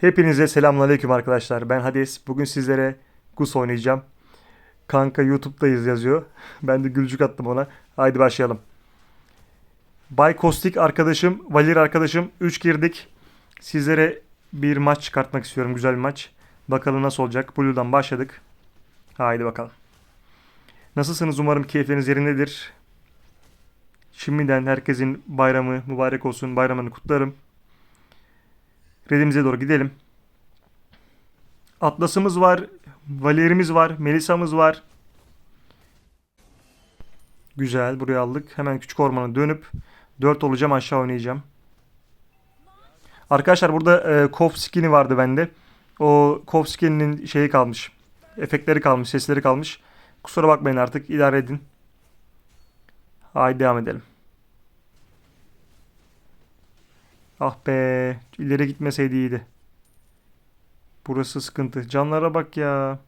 Hepinize selamünaleyküm arkadaşlar. Ben Hades. Bugün sizlere Gus oynayacağım. Kanka YouTube'dayız yazıyor. Ben de gülcük attım ona. Haydi başlayalım. Bay Kostik arkadaşım, Valir arkadaşım 3 girdik. Sizlere bir maç çıkartmak istiyorum. Güzel bir maç. Bakalım nasıl olacak. Blue'dan başladık. Haydi bakalım. Nasılsınız? Umarım keyifleriniz yerindedir. Şimdiden herkesin bayramı mübarek olsun. Bayramını kutlarım. Redimize doğru gidelim. Atlas'ımız var. Valerimiz var. Melisa'mız var. Güzel. Buraya aldık. Hemen küçük ormana dönüp 4 olacağım aşağı oynayacağım. Arkadaşlar burada e, Kof skin'i vardı bende. O Kof skin'inin şeyi kalmış. Efektleri kalmış. Sesleri kalmış. Kusura bakmayın artık. idare edin. Haydi devam edelim. Ah be. ileri gitmeseydi iyiydi. Burası sıkıntı. Canlara bak ya.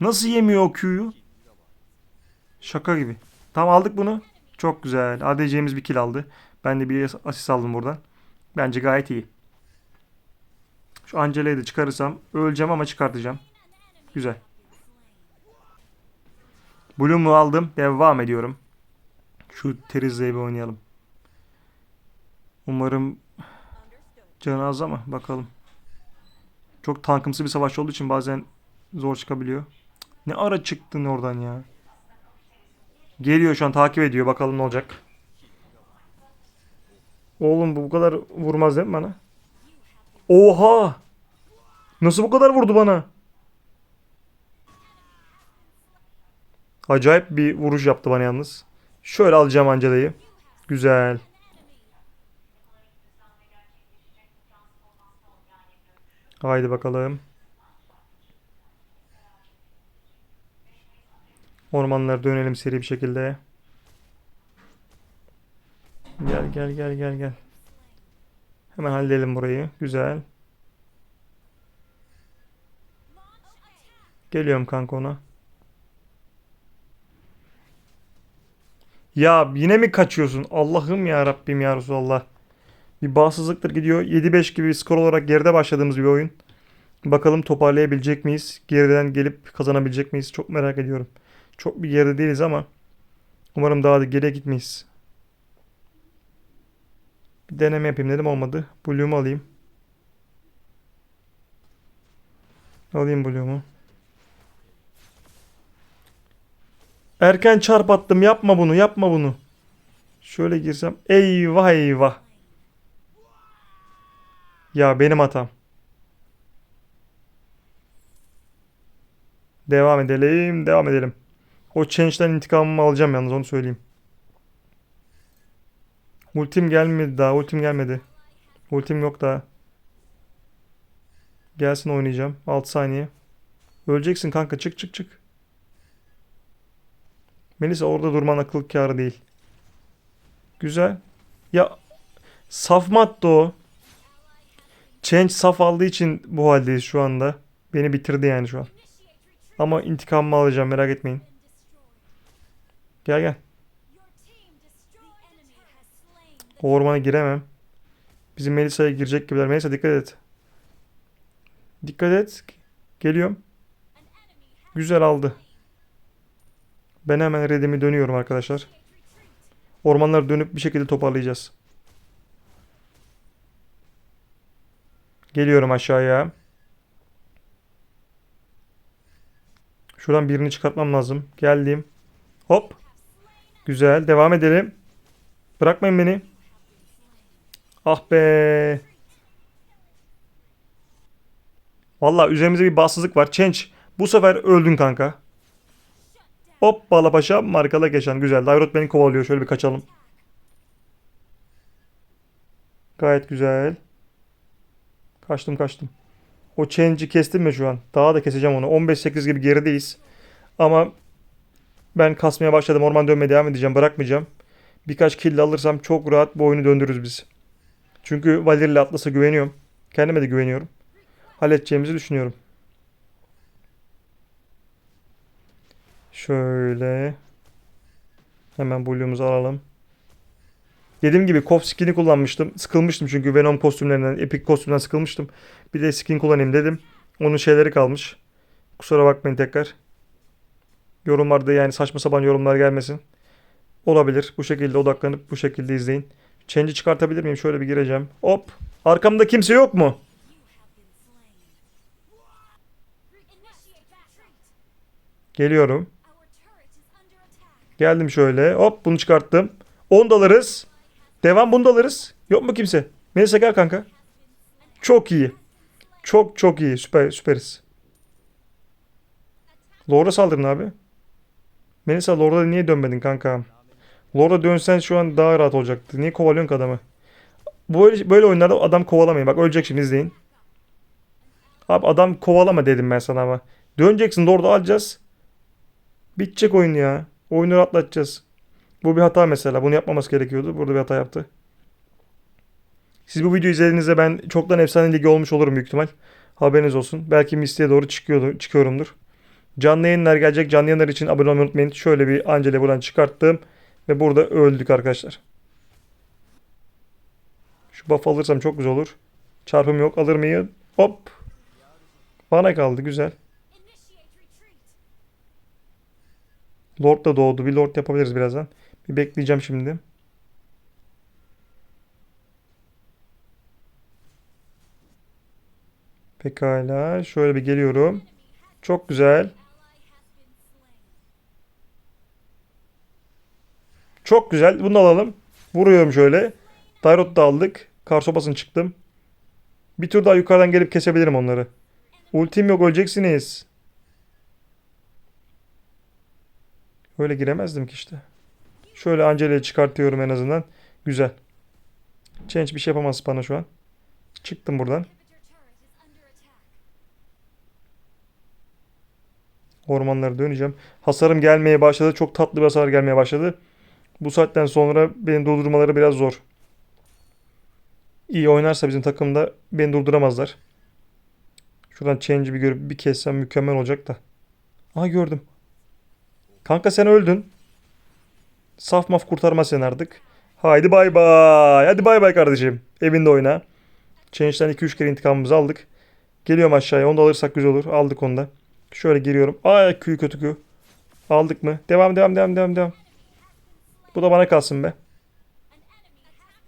Nasıl yemiyor o Q'yu? Şaka gibi. Tamam aldık bunu. Çok güzel. ADC'miz bir kill aldı. Ben de bir asist aldım buradan. Bence gayet iyi. Şu Angela'yı da çıkarırsam öleceğim ama çıkartacağım. Güzel. Bloom'u aldım. Devam ediyorum. Şu Teriza'yı bir oynayalım. Umarım canı az ama bakalım. Çok tankımsı bir savaş olduğu için bazen zor çıkabiliyor. Ne ara çıktın oradan ya? Geliyor şu an takip ediyor. Bakalım ne olacak. Oğlum bu kadar vurmaz değil mi bana? Oha! Nasıl bu kadar vurdu bana? Acayip bir vuruş yaptı bana yalnız. Şöyle alacağım Angela'yı. Güzel. Haydi bakalım. Ormanlara dönelim seri bir şekilde. Gel gel gel gel gel. Hemen halledelim burayı. Güzel. Geliyorum kanka ona. Ya yine mi kaçıyorsun? Allah'ım ya Rabbim ya Resulallah. Bir bağımsızlıktır gidiyor. 7-5 gibi skor olarak geride başladığımız bir oyun. Bakalım toparlayabilecek miyiz? Geriden gelip kazanabilecek miyiz? Çok merak ediyorum. Çok bir geride değiliz ama umarım daha da geriye gitmeyiz. Bir deneme yapayım dedim olmadı. Blue'umu alayım. Alayım Blue'umu. Erken çarp attım. Yapma bunu. Yapma bunu. Şöyle girsem. Eyvah eyvah. Ya benim hatam. Devam edelim. Devam edelim. O change'den intikamımı alacağım yalnız onu söyleyeyim. Ultim gelmedi daha. Ultim gelmedi. Ultim yok daha. Gelsin oynayacağım. 6 saniye. Öleceksin kanka. Çık çık çık. Melisa orada durman akıl kârı değil. Güzel. Ya saf mı attı o? Change saf aldığı için bu haldeyiz şu anda. Beni bitirdi yani şu an. Ama intikamımı alacağım merak etmeyin. Gel gel. O ormana giremem. Bizim Melisa'ya girecek gibiler. Melisa dikkat et. Dikkat et. Geliyorum. Güzel aldı. Ben hemen redimi dönüyorum arkadaşlar. Ormanları dönüp bir şekilde toparlayacağız. Geliyorum aşağıya. Şuradan birini çıkartmam lazım. Geldim. Hop. Güzel. Devam edelim. Bırakmayın beni. Ah be. Valla üzerimizde bir bahtsızlık var. Change. Bu sefer öldün kanka. Hop bala paşa markala geçen. Güzel. Dairot beni kovalıyor. Şöyle bir kaçalım. Gayet güzel. Kaçtım kaçtım. O change'i kestim mi şu an? Daha da keseceğim onu. 15-8 gibi gerideyiz. Ama ben kasmaya başladım. Orman dönmeye devam edeceğim. Bırakmayacağım. Birkaç kill alırsam çok rahat bu oyunu döndürürüz biz. Çünkü Valir ile Atlas'a güveniyorum. Kendime de güveniyorum. Halledeceğimizi düşünüyorum. Şöyle. Hemen blue'umuzu alalım. Dediğim gibi Kof skin'i kullanmıştım. Sıkılmıştım çünkü Venom kostümlerinden, Epic kostümden sıkılmıştım. Bir de skin kullanayım dedim. Onun şeyleri kalmış. Kusura bakmayın tekrar. Yorumlarda yani saçma sapan yorumlar gelmesin. Olabilir. Bu şekilde odaklanıp bu şekilde izleyin. Change'i çıkartabilir miyim? Şöyle bir gireceğim. Hop. Arkamda kimse yok mu? Geliyorum. Geldim şöyle. Hop bunu çıkarttım. 10 alırız. Devam bunu da alırız. Yok mu kimse? Melisa gel kanka. Çok iyi. Çok çok iyi. Süper süperiz. Lord'a saldırın abi. Melisa Lord'a niye dönmedin kanka? Lord'a dönsen şu an daha rahat olacaktı. Niye kovalıyorsun adamı? Böyle, böyle oyunlarda adam kovalamayın. Bak ölecek şimdi izleyin. Abi adam kovalama dedim ben sana ama. Döneceksin Lord'u alacağız. Bitecek oyun ya. Oyunu atlatacağız. Bu bir hata mesela. Bunu yapmaması gerekiyordu. Burada bir hata yaptı. Siz bu videoyu izlediğinizde ben çoktan efsane ligi olmuş olurum büyük ihtimal. Haberiniz olsun. Belki Misty'ye doğru çıkıyordu, çıkıyorumdur. Canlı yayınlar gelecek. Canlı yayınlar için abone olmayı unutmayın. Şöyle bir Angela'yı buradan çıkarttım. Ve burada öldük arkadaşlar. Şu buff alırsam çok güzel olur. Çarpım yok. Alır mıyım? Hop. Bana kaldı. Güzel. Lord da doğdu. Bir Lord yapabiliriz birazdan. Bir bekleyeceğim şimdi. Pekala. Şöyle bir geliyorum. Çok güzel. Çok güzel. Bunu alalım. Vuruyorum şöyle. Dairot da aldık. Kar sopasını çıktım. Bir tur daha yukarıdan gelip kesebilirim onları. Ultim yok öleceksiniz. Öyle giremezdim ki işte. Şöyle Angela'yı çıkartıyorum en azından. Güzel. Change bir şey yapamaz bana şu an. Çıktım buradan. Ormanlara döneceğim. Hasarım gelmeye başladı. Çok tatlı bir hasar gelmeye başladı. Bu saatten sonra beni durdurmaları biraz zor. İyi oynarsa bizim takımda beni durduramazlar. Şuradan change'i bir görüp bir kessem mükemmel olacak da. Aha gördüm. Kanka sen öldün. Saf maf kurtarmaz seni artık. Haydi bay bay. Hadi bay bay kardeşim. Evinde oyna. Change'den 2-3 kere intikamımızı aldık. Geliyorum aşağıya. Onu da alırsak güzel olur. Aldık onu da. Şöyle giriyorum. Ay Q'yu kötü Q. Aldık mı? Devam devam devam devam devam. Bu da bana kalsın be.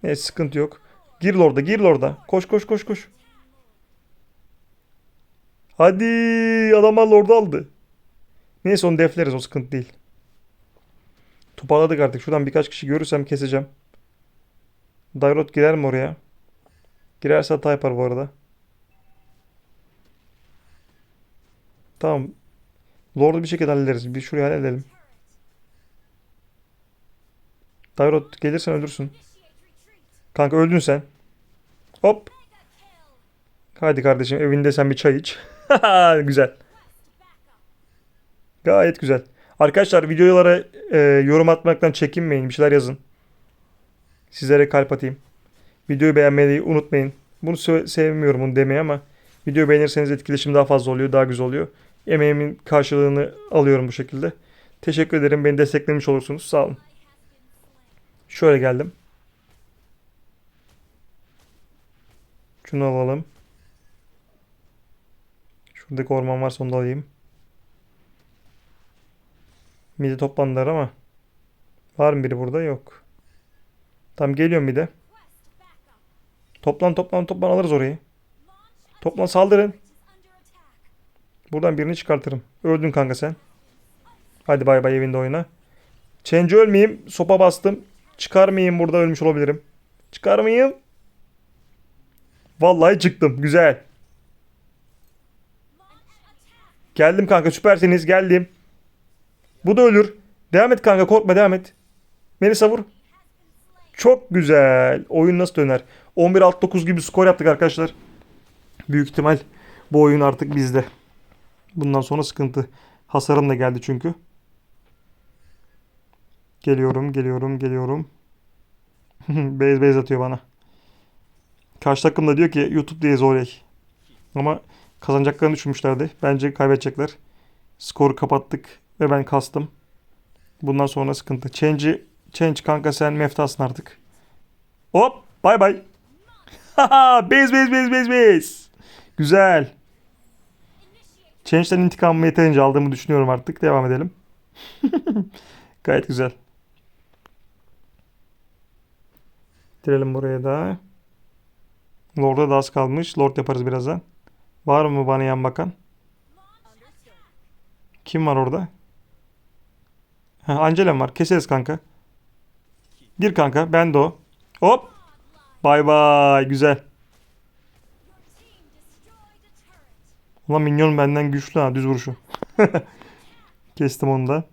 Neyse sıkıntı yok. Gir orada gir orada. Koş koş koş koş. Hadi adamlar lordu aldı. Neyse onu defleriz o sıkıntı değil. Toparladık artık. Şuradan birkaç kişi görürsem keseceğim. Dairot girer mi oraya? Girerse hata yapar bu arada. Tamam. Lord'u bir şekilde hallederiz. Bir şuraya halledelim. Dairot gelirsen retreat. Kanka öldün sen. Hop. Hadi kardeşim evinde sen bir çay iç. güzel. Gayet güzel. Arkadaşlar videolara e, yorum atmaktan çekinmeyin. Bir şeyler yazın. Sizlere kalp atayım. Videoyu beğenmeyi unutmayın. Bunu sevmiyorum bunu demeyi ama videoyu beğenirseniz etkileşim daha fazla oluyor. Daha güzel oluyor. Emeğimin karşılığını alıyorum bu şekilde. Teşekkür ederim. Beni desteklemiş olursunuz. Sağ olun. Şöyle geldim. Şunu alalım. Şuradaki orman varsa onu da alayım. Midi toplandılar ama. Var mı biri burada? Yok. Tamam geliyorum. Quest backup. Toplan toplan toplan alırız orayı. Toplan saldırın. Buradan birini çıkartırım. Öldün kanka sen. Hadi bay bay evinde oyna. Change ölmeyeyim. Sopa bastım. Çıkarmayayım burada ölmüş olabilirim. Çıkarmayayım. Vallahi çıktım. Güzel. Geldim kanka süpersiniz. Geldim. Bu da ölür. Devam et kanka korkma devam et. Melisa vur. Çok güzel. Oyun nasıl döner? 11-6-9 gibi skor yaptık arkadaşlar. Büyük ihtimal bu oyun artık bizde. Bundan sonra sıkıntı. Hasarım da geldi çünkü. Geliyorum, geliyorum, geliyorum. beyz beyz atıyor bana. Karşı takım da diyor ki YouTube diye Zorek. Ama kazanacaklarını düşünmüşlerdi. Bence kaybedecekler. Skoru kapattık ve ben kastım. Bundan sonra sıkıntı. Change'i Change kanka sen meftasın artık. Hop bay bay. Haha bez bez bez bez bez. Güzel. Change'den intikamımı yeterince aldığımı düşünüyorum artık. Devam edelim. Gayet güzel. Bitirelim buraya da. Lord'a da az kalmış. Lord yaparız birazdan. Var mı bana yan bakan? Kim var orada? Ha, Angela'm var. Keseriz kanka. Gir kanka. Ben de o. Hop. Bay bay. Güzel. Ulan minyon benden güçlü ha. Düz vuruşu. Kestim onu da.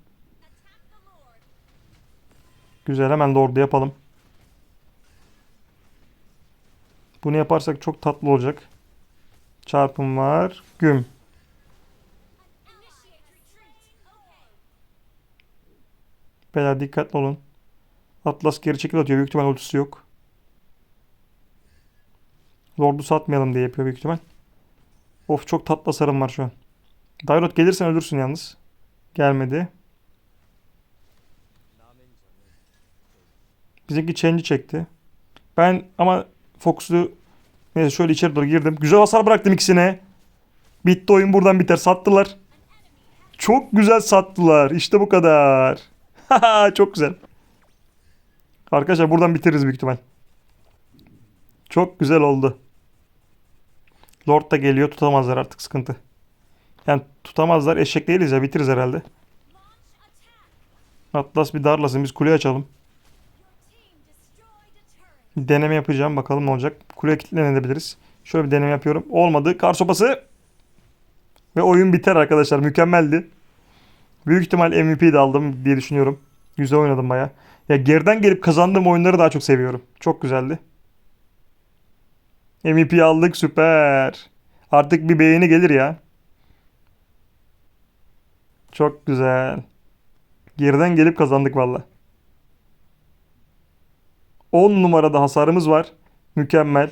Güzel. Hemen Lord'u yapalım. Bunu yaparsak çok tatlı olacak. Çarpım var. Güm. Beyler dikkatli olun. Atlas geri çekil atıyor. Büyük ihtimal ultisi yok. Lord'u satmayalım diye yapıyor büyük ihtimal. Of çok tatlı hasarım var şu an. Dairot gelirsen ölürsün yalnız. Gelmedi. Bizimki change'i çekti. Ben ama Fox'u neyse şöyle içeri doğru girdim. Güzel hasar bıraktım ikisine. Bitti oyun buradan biter. Sattılar. Çok güzel sattılar. İşte bu kadar. Çok güzel. Arkadaşlar buradan bitiririz büyük ihtimal. Çok güzel oldu. Lord da geliyor. Tutamazlar artık sıkıntı. Yani tutamazlar. Eşek değiliz ya. Bitiririz herhalde. Atlas bir darlasın. Biz kuleye açalım. Bir deneme yapacağım. Bakalım ne olacak. Kuleye kilitlenebiliriz. Şöyle bir deneme yapıyorum. Olmadı. Kar sopası. Ve oyun biter arkadaşlar. Mükemmeldi. Büyük ihtimal MVP de aldım diye düşünüyorum. Güzel oynadım baya. Ya geriden gelip kazandığım oyunları daha çok seviyorum. Çok güzeldi. MVP aldık süper. Artık bir beğeni gelir ya. Çok güzel. Geriden gelip kazandık valla. 10 numarada hasarımız var. Mükemmel.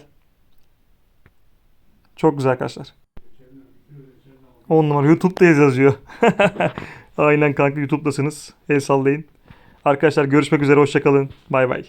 Çok güzel arkadaşlar. 10 numara YouTube'dayız yazıyor. Aynen kanka YouTube'dasınız. El sallayın. Arkadaşlar görüşmek üzere. Hoşçakalın. Bay bay.